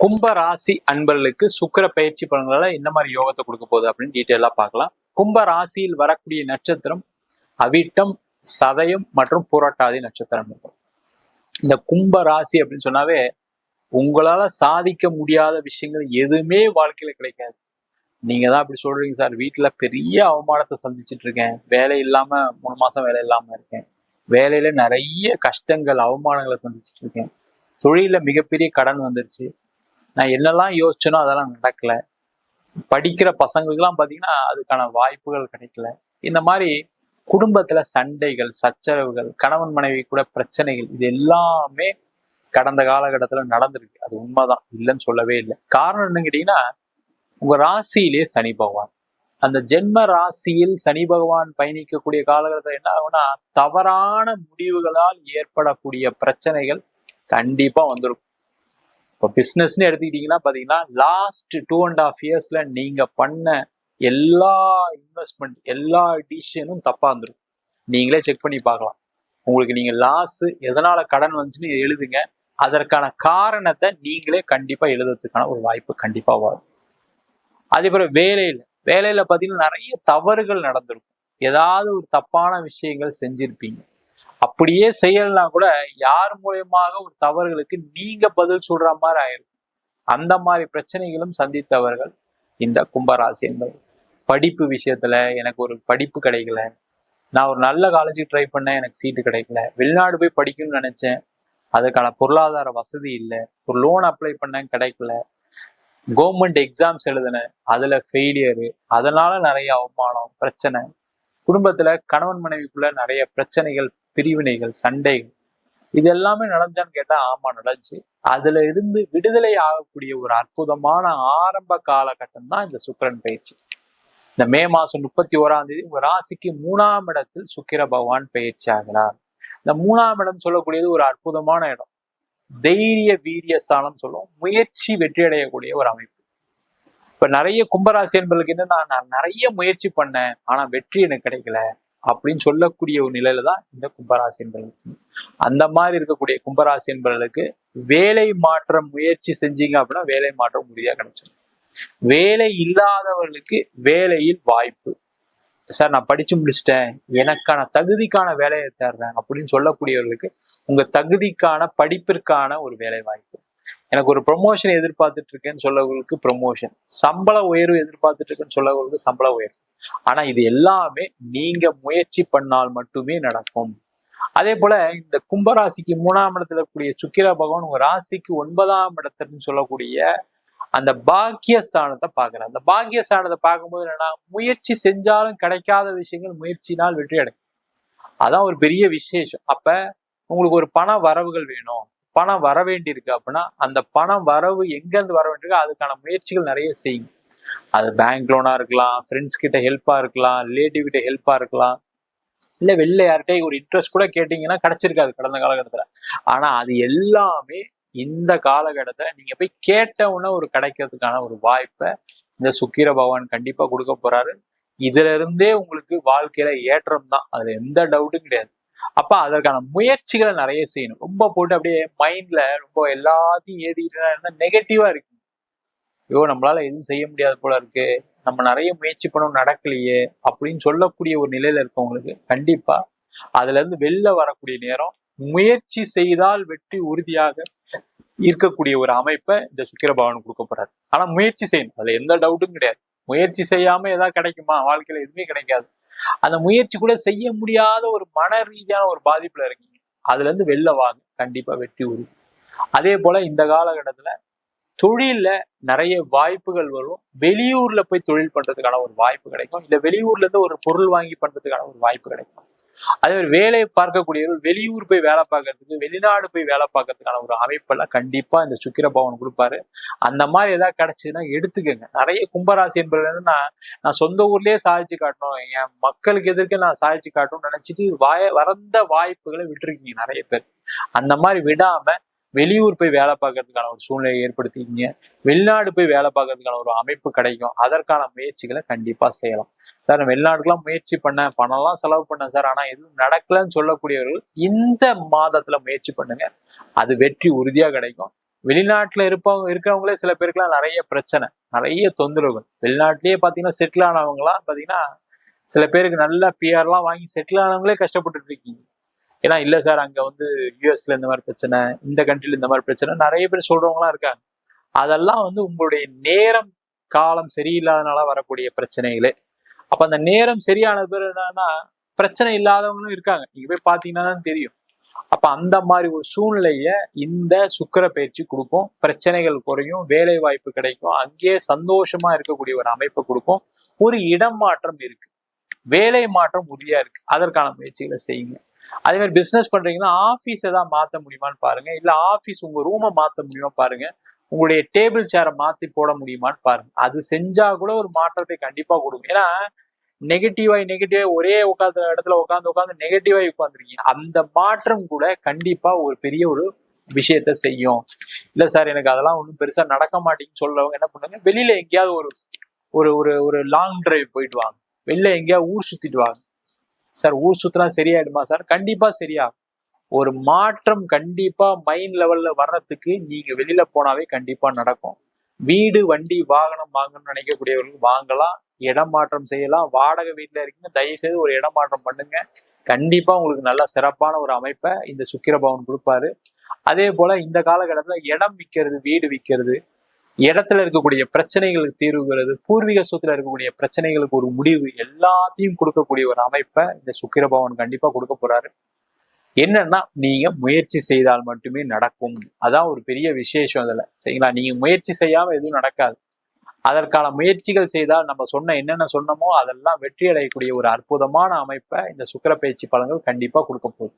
கும்ப ராசி அன்பர்களுக்கு சுக்கிர பயிற்சி பலன்களால என்ன மாதிரி யோகத்தை கொடுக்க போகுது அப்படின்னு டீட்டெயிலாக பார்க்கலாம். கும்ப ராசியில் வரக்கூடிய நட்சத்திரம் அவிட்டம் சதயம் மற்றும் புரட்டாதி நட்சத்திரம் இருக்கும். இந்த கும்ப ராசி அப்படின்னு சொன்னாவே உங்களால சாதிக்க முடியாத விஷயங்கள் எதுவுமே வாழ்க்கையில கிடைக்காது. நீங்க தான் அப்படி சொல்றீங்க சார். வீட்டுல பெரிய அவமானத்தை சந்திச்சுட்டு இருக்கேன். வேலை இல்லாம மூணு மாசம் வேலை இல்லாம இருக்கேன். வேலையில நிறைய கஷ்டங்கள் அவமானங்களை சந்திச்சிட்டு இருக்கேன். தொழில மிகப்பெரிய கடன் வந்துருச்சு. நான் என்னெல்லாம் யோசிச்சேனோ அதெல்லாம் நடக்கல. படிக்கிற பசங்களுக்கெல்லாம் பார்த்தீங்கன்னா அதுக்கான வாய்ப்புகள் கிடைக்கல. இந்த மாதிரி குடும்பத்துல சண்டைகள் சச்சரவுகள் கணவன் மனைவி கூட பிரச்சனைகள் இது எல்லாமே கடந்த காலகட்டத்துல நடந்திருக்கு. அது உண்மைதான். இல்லைன்னு சொல்லவே இல்லை. காரணம் என்னன்னு கேட்டீங்கன்னா உங்க ராசியிலே சனி பகவான். அந்த ஜென்ம ராசியில் சனி பகவான் பயணிக்கக்கூடிய காலகட்டத்தில் என்ன ஆகும்னா தவறான முடிவுகளால் ஏற்படக்கூடிய பிரச்சனைகள் கண்டிப்பா வந்திருக்கும். இப்போ பிஸ்னஸ்னு எடுத்துக்கிட்டீங்கன்னா பார்த்தீங்கன்னா லாஸ்ட் டூ அண்ட் ஆஃப் இயர்ஸில் நீங்கள் பண்ண எல்லா இன்வெஸ்ட்மெண்ட் எல்லா டிசிஷனும் தப்பாக இருந்துடும் நீங்களே செக் பண்ணி பார்க்கலாம். உங்களுக்கு நீங்கள் லாஸ் எதனால் கடன் வந்துச்சுன்னு இதை எழுதுங்க. அதற்கான காரணத்தை நீங்களே கண்டிப்பாக எழுதுறதுக்கான ஒரு வாய்ப்பு கண்டிப்பாக வரும். அதே வேலையில் வேலையில் பார்த்தீங்கன்னா நிறைய தவறுகள் நடந்திருக்கும். ஏதாவது ஒரு தப்பான விஷயங்கள் செஞ்சிருப்பீங்க. அப்படியே செய்யலைன்னா கூட யார் மூலியமாக ஒரு தவறுகளுக்கு நீங்க பதில் சொல்ற மாதிரி ஆயிருக்கும் அந்த மாதிரி பிரச்சனைகளும் சந்தித்தவர்கள் இந்த கும்பராசி என்பது. படிப்பு விஷயத்துல எனக்கு ஒரு படிப்பு கிடைக்கல. நான் ஒரு நல்ல காலேஜுக்கு ட்ரை பண்ணேன் எனக்கு சீட்டு கிடைக்கல. வெளிநாடு போய் படிக்கணும்னு நினைச்சேன். அதுக்கான பொருளாதார வசதி இல்லை. ஒரு லோன் அப்ளை பண்ணேன் கிடைக்கல. கவர்மெண்ட் எக்ஸாம்ஸ் எழுதினேன் அதுல ஃபெயிலியரு அதனால நிறைய அவமானம் பிரச்சனை. குடும்பத்துல கணவன் மனைவிக்குள்ள நிறைய பிரச்சனைகள் பிரிவினைகள் சண்டைகள். இது எல்லாமே நடந்தான்னு கேட்டா ஆமா நடந்துச்சு. அதுல இருந்து விடுதலை ஆகக்கூடிய ஒரு அற்புதமான ஆரம்ப காலகட்டம் தான் இந்த சுக்கிரன் பயிற்சி. இந்த மே மாசம் முப்பத்தி ஓராம் தேதி உங்க ராசிக்கு மூணாம் இடத்தில் சுக்கிர பகவான் பயிற்சி ஆகிறார். இந்த மூணாம் இடம் சொல்லக்கூடியது ஒரு அற்புதமான இடம். தைரிய வீரிய ஸ்தானம் சொல்லுவோம். முயற்சி வெற்றி அடையக்கூடிய ஒரு அமைப்பு. இப்ப நிறைய கும்பராசி என்பதுக்கு என்னன்னா நான் நிறைய முயற்சி பண்ணேன் ஆனா வெற்றி எனக்கு கிடைக்கல. அப்படின்னு சொல்லக்கூடிய ஒரு நிலையில தான் இந்த கும்பராசி என்பர்களுக்கு அந்த மாதிரி இருக்கக்கூடிய கும்பராசி என்பவர்களுக்கு வேலை மாற்றம் முயற்சி செஞ்சீங்க அப்படின்னா வேலை மாற்றம் முடியா கிடைச்சிடும் வேலை இல்லாதவர்களுக்கு வேலையில் வாய்ப்பு. சார் நான் படிச்சு முடிச்சிட்டேன். எனக்கான தகுதிக்கான வேலையை தேடுறேன் அப்படின்னு சொல்லக்கூடியவர்களுக்கு உங்க தகுதிக்கான படிப்பிற்கான ஒரு வேலை வாய்ப்பு. எனக்கு ஒரு ப்ரொமோஷன் எதிர்பார்த்துட்டு இருக்கேன்னு சொல்லவர்களுக்கு ப்ரொமோஷன் சம்பள உயர்வு எதிர்பார்த்துட்டு இருக்கேன்னு சொல்லவர்களுக்கு சம்பள உயர்வு. ஆனா இது எல்லாமே நீங்க முயற்சி பண்ணால் மட்டுமே நடக்கும். அதே போல இந்த கும்பராசிக்கு மூணாம் இடத்துல இருக்கக்கூடிய சுக்கிர பகவான் உங்க ராசிக்கு ஒன்பதாம் இடத்துன்னு சொல்லக்கூடிய அந்த பாக்கியஸ்தானத்தை பாக்குறேன் அந்த பாக்கியஸ்தானத்தை பார்க்கும்போது என்னன்னா முயற்சி செஞ்சாலும் கிடைக்காத விஷயங்கள் முயற்சினால் வெற்றி அடையும். அதான் ஒரு பெரிய விசேஷம். அப்ப உங்களுக்கு ஒரு பண வரவுகள் வேணும். பணம் வர வேண்டியிருக்கு அப்படின்னா அந்த பணம் வரவு எங்கேருந்து வர வேண்டியிருக்கோ அதுக்கான முயற்சிகள் நிறைய செய்யுங்க. அது பேங்க் லோனா இருக்கலாம் ஃப்ரெண்ட்ஸ் கிட்ட ஹெல்ப்பா இருக்கலாம் ரிலேட்டிவ் கிட்ட ஹெல்ப்பா இருக்கலாம். இல்ல வெளில யார்கிட்டயும் ஒரு இன்ட்ரெஸ்ட் கூட கேட்டீங்கன்னா கிடைச்சிருக்காது கடந்த காலகட்டத்துல. ஆனா அது எல்லாமே இந்த காலகட்டத்தில் நீங்க போய் கேட்ட ஒரு கிடைக்கிறதுக்கான ஒரு வாய்ப்பை இந்த சுக்கிர பகவான் கண்டிப்பா கொடுக்க போறாரு. இதுல இருந்தே உங்களுக்கு வாழ்க்கையில ஏற்றம் தான். அதுல எந்த டவுட்டும் கிடையாது. அப்ப அதற்கான முயற்சிகளை நிறைய செய்யணும். ரொம்ப போட்டு அப்படியே மைண்ட்ல ரொம்ப எல்லாத்தையும் ஏறிட்டு நெகட்டிவா இருக்கு ஐயோ நம்மளால எதுவும் செய்ய முடியாது போல இருக்கு. நம்ம நிறைய முயற்சி பண்ணணும் நடக்கலையே அப்படின்னு சொல்லக்கூடிய ஒரு நிலையில இருக்கவங்களுக்கு கண்டிப்பா அதுல இருந்து வெளில வரக்கூடிய நேரம் முயற்சி செய்தால் வெற்றி உறுதியாக இருக்கக்கூடிய ஒரு அமைப்பை இந்த சுக்கிர பகவான் கொடுக்க போறாரு. ஆனா முயற்சி செய்யணும். அதுல எந்த டவுட்டும் கிடையாது. முயற்சி செய்யாம ஏதாவது கிடைக்குமா? வாழ்க்கையில எதுவுமே கிடைக்காது. அந்த முயற்சி கூட செய்ய முடியாத ஒரு மன ரீதியான ஒரு பாதிப்புல இருக்கீங்க. அதுல இருந்து வெளில வாங்க. கண்டிப்பா வெற்றி உறுதி. அதே போல இந்த காலகட்டத்துல தொழிலில் நிறைய வாய்ப்புகள் வரும். வெளியூர்ல போய் தொழில் பண்றதுக்கான ஒரு வாய்ப்பு கிடைக்கும். இல்ல வெளியூர்ல இருந்து ஒரு பொருள் வாங்கி பண்றதுக்கான ஒரு வாய்ப்பு கிடைக்கும். அதே மாதிரி வேலையை பார்க்கக்கூடியவர்கள் வெளியூர் போய் வேலை பார்க்கறதுக்கு வெளிநாடு போய் வேலை பார்க்கறதுக்கான ஒரு அமைப்பெல்லாம் கண்டிப்பா இந்த சுக்கிர பவன் கொடுப்பாரு. அந்த மாதிரி ஏதாவது கிடைச்சதுன்னா எடுத்துக்கோங்க. நிறைய கும்பராசி என்பது நான் நான் சொந்த ஊர்லயே சாதிச்சு காட்டணும். என் மக்களுக்கு எதிர்க்க நான் சாதிச்சு காட்டணும்னு நினைச்சிட்டு வாய வரந்த வாய்ப்புகளை விட்டுருக்கீங்க நிறைய பேர். அந்த மாதிரி விடாம வெளியூர் போய் வேலை பார்க்கறதுக்கான ஒரு சூழ்நிலையை ஏற்படுத்திக்கிங்க. வெளிநாடு போய் வேலை பார்க்கறதுக்கான ஒரு அமைப்பு கிடைக்கும். அதற்கான முயற்சிகளை கண்டிப்பா செய்யலாம். சார் நான் வெளிநாட்டுக்கெல்லாம் முயற்சி பண்ணேன். பணம்லாம் செலவு பண்ணேன் சார். ஆனா எதுவும் நடக்கலன்னு சொல்லக்கூடியவர்கள் இந்த மாதத்துல முயற்சி பண்ணுங்க. அது வெற்றி உறுதியா கிடைக்கும். வெளிநாட்டுல இருப்பவங்க இருக்கிறவங்களே சில பேருக்குலாம் நிறைய பிரச்சனை நிறைய தொந்தரவுகள். வெளிநாட்டிலேயே பாத்தீங்கன்னா செட்டில் ஆனவங்களாம் பாத்தீங்கன்னா சில பேருக்கு நல்ல பிஆர்லாம் வாங்கி செட்டில் ஆனவங்களே கஷ்டப்பட்டுட்டு இருக்கீங்க. ஏன்னா இல்லை சார் அங்கே வந்து யூஎஸ்ல இந்த மாதிரி பிரச்சனை இந்த கண்ட்ரில இந்த மாதிரி பிரச்சனை நிறைய பேர் சொல்றவங்களாம் இருக்காங்க. அதெல்லாம் வந்து உங்களுடைய நேரம் காலம் சரியில்லாதனால வரக்கூடிய பிரச்சனைகளே. அப்போ அந்த நேரம் சரியான பேர் என்னன்னா பிரச்சனை இல்லாதவங்களும் இருக்காங்க. நீங்க போய் பார்த்தீங்கன்னா தான் தெரியும். அப்ப அந்த மாதிரி ஒரு சூழ்நிலைய இந்த சுக்கிர பயிற்சி கொடுக்கும். பிரச்சனைகள் குறையும் வேலை வாய்ப்பு கிடைக்கும். அங்கேயே சந்தோஷமா இருக்கக்கூடிய ஒரு அமைப்பை கொடுக்கும். ஒரு இடம் மாற்றம் இருக்கு. வேலை மாற்றம் உறுதியா இருக்கு. அதற்கான முயற்சிகளை செய்யுங்க. அதே மாதிரி பிஸ்னஸ் பண்றீங்கன்னா ஆஃபீஸ் ஏதாவது மாத்த முடியுமான்னு பாருங்க. இல்ல ஆஃபீஸ் உங்க ரூமை மாத்த முடியுமா பாருங்க. உங்களுடைய டேபிள் சேரை மாத்தி போட முடியுமான்னு பாருங்க. அது செஞ்சா கூட ஒரு மாற்றத்தை கண்டிப்பா கொடுக்கும். ஏன்னா நெகட்டிவாய் நெகட்டிவாய் ஒரே உட்காந்த இடத்துல உட்காந்து உட்காந்து நெகட்டிவாய் உட்காந்துருக்கீங்க அந்த மாற்றம் கூட கண்டிப்பா ஒரு பெரிய ஒரு விஷயத்த செய்யும். இல்ல சார் எனக்கு அதெல்லாம் ஒன்றும் பெருசா நடக்க மாட்டேங்குன்னு சொல்றவங்க என்ன பண்ணுங்க. வெளியில எங்கேயாவது ஒரு ஒரு ஒரு ஒரு லாங் டிரைவ் போயிட்டு வாங்க. வெளில எங்கேயாவது ஊர் சுத்திட்டு வாங்க. சார் ஊர் சுத்தினா சரியாயிடுமா சார்? கண்டிப்பா சரியாகும் ஒரு மாற்றம் கண்டிப்பா மைண்ட் லெவல்ல வர்றதுக்கு நீங்க வெளியில போனாவே கண்டிப்பா நடக்கும். வீடு வண்டி வாகனம் வாங்கணும்னு நினைக்கக்கூடியவர்கள் வாங்கலாம் இடம் மாற்றம் செய்யலாம். வாடகை வீட்டில் இருக்கீங்க தயவு செய்து ஒரு இடம் மாற்றம் பண்ணுங்க. கண்டிப்பா உங்களுக்கு நல்ல சிறப்பான ஒரு அமைப்பை இந்த சுக்கிர பவன் கொடுப்பாரு. அதே போல இந்த காலகட்டத்தில் இடம் விற்கிறது வீடு விற்கிறது இடத்துல இருக்கக்கூடிய பிரச்சனைகளுக்கு தீர்வுகிறது பூர்வீக சொத்துல இருக்கக்கூடிய பிரச்சனைகளுக்கு ஒரு முடிவு எல்லாத்தையும் கொடுக்கக்கூடிய ஒரு அமைப்பை இந்த சுக்கிரபவன் கண்டிப்பா கொடுக்க போறாரு. என்னன்னா நீங்க முயற்சி செய்தால் மட்டுமே நடக்கும். அதான் ஒரு பெரிய விசேஷம் அதுல. சரிங்களா? நீங்க முயற்சி செய்யாம எதுவும் நடக்காது. அதற்கான முயற்சிகள் செய்தால் நம்ம சொன்ன என்னென்ன சொன்னமோ அதெல்லாம் வெற்றி அடையக்கூடிய ஒரு அற்புதமான அமைப்பை இந்த சுக்கிர பயிற்சி பலன்கள் கண்டிப்பா கொடுக்க போகுது.